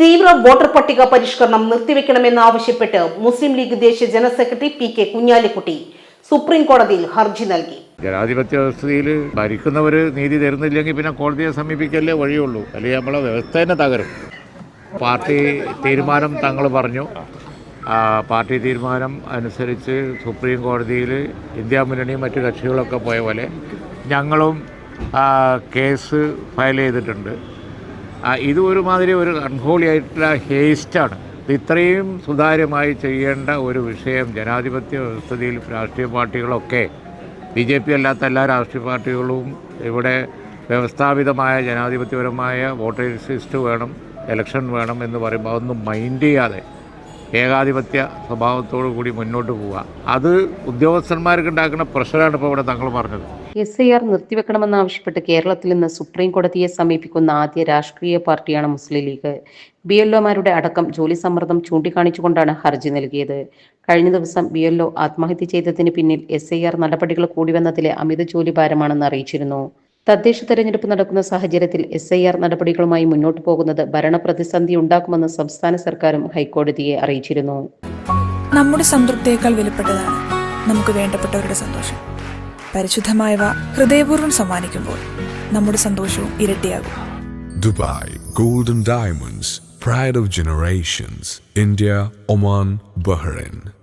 തീവ്ര വോട്ടർ പട്ടിക പരിഷ്കരണം നിർത്തിവെക്കണമെന്ന് ആവശ്യപ്പെട്ട് മുസ്ലിം ലീഗ് ദേശീയ general secretary P K Kunhalikutty supreme കോടതിയിൽ ഹർജി നൽകി. ജനാധിപത്യ വ്യവസ്ഥയിൽ ഭരിക്കുന്നവർ നീതി തരുന്നില്ലെങ്കിൽ പിന്നെ കോടതിയെ സമീപിക്കല്ലേ വഴിയുള്ളൂ. അല്ലെങ്കിൽ നമ്മളെ വ്യവസ്ഥ തന്നെ തകരും. പാർട്ടി തീരുമാനം തങ്ങൾ പറഞ്ഞു. പാർട്ടി തീരുമാനം അനുസരിച്ച് സുപ്രീം കോടതിയിൽ ഇന്ത്യ മുന്നണിയും മറ്റു കക്ഷികളൊക്കെ പോയ പോലെ ഞങ്ങളും കേസ് ഫയൽ ചെയ്തിട്ടുണ്ട്. ഇത് ഒരുമാതിരി ഒരു അൺഹോളി ആയിട്ടുള്ള ഹേസ്റ്റാണ്. ഇത് ഇത്രയും സുതാര്യമായി ചെയ്യേണ്ട ഒരു വിഷയം ജനാധിപത്യ വ്യവസ്ഥയിൽ രാഷ്ട്രീയ പാർട്ടികളൊക്കെ ബി ജെ പി അല്ലാത്ത എല്ലാ രാഷ്ട്രീയ പാർട്ടികളും ഇവിടെ വ്യവസ്ഥാപിതമായ ജനാധിപത്യപരമായ വോട്ടേഴ്സ് ലിസ്റ്റ് വേണം ഇലക്ഷൻ വേണം എന്ന് പറയുമ്പോൾ അതൊന്നും മൈൻഡ് ചെയ്യാതെ ഏകാധിപത്യ സ്വഭാവത്തോടു കൂടി മുന്നോട്ട് പോവുക. അത് ഉദ്യോഗസ്ഥന്മാർക്ക് ഉണ്ടാക്കുന്ന പ്രഷറാണ് ഇപ്പോൾ ഇവിടെ തങ്ങൾ പറഞ്ഞത്. എസ് ഐ ആർ നിർത്തിവെക്കണമെന്നാവശ്യപ്പെട്ട് കേരളത്തിൽ നിന്ന് സുപ്രീം കോടതിയെ സമീപിക്കുന്ന ആദ്യ രാഷ്ട്രീയ പാർട്ടിയാണ് മുസ്ലിം ലീഗ്. ബി എൽ ഒമാരുടെ അടക്കം ജോലി സമ്മർദ്ദം ചൂണ്ടിക്കാണിച്ചുകൊണ്ടാണ് ഹർജി നൽകിയത്. കഴിഞ്ഞ ദിവസം ബി എൽ ഒ ആത്മഹത്യ ചെയ്തതിന് പിന്നിൽ എസ് ഐ ആർ നടപടികൾ കൂടിവന്നതിലെ അമിത ജോലി ഭാരമാണെന്ന് അറിയിച്ചിരുന്നു. തദ്ദേശ തെരഞ്ഞെടുപ്പ് നടക്കുന്ന സാഹചര്യത്തിൽ എസ് ഐ ആർ നടപടികളുമായി മുന്നോട്ട് പോകുന്നത് ഭരണപ്രതിസന്ധി ഉണ്ടാക്കുമെന്ന് സംസ്ഥാന സർക്കാരും ഹൈക്കോടതിയെ അറിയിച്ചിരുന്നു. നമ്മുടെ സംതൃപ്തിയേക്കാൾ വിലപ്പെട്ടതാണ് നമുക്ക് വേണ്ടപ്പെട്ടവരുടെ സന്തോഷം. പരിശുദ്ധമായവ ഹൃദയപൂർവം സമ്മാനിക്കുമ്പോൾ നമ്മുടെ സന്തോഷവും ഇരട്ടിയാകും. Dubai golden diamonds pride of generations India Oman Bahrain.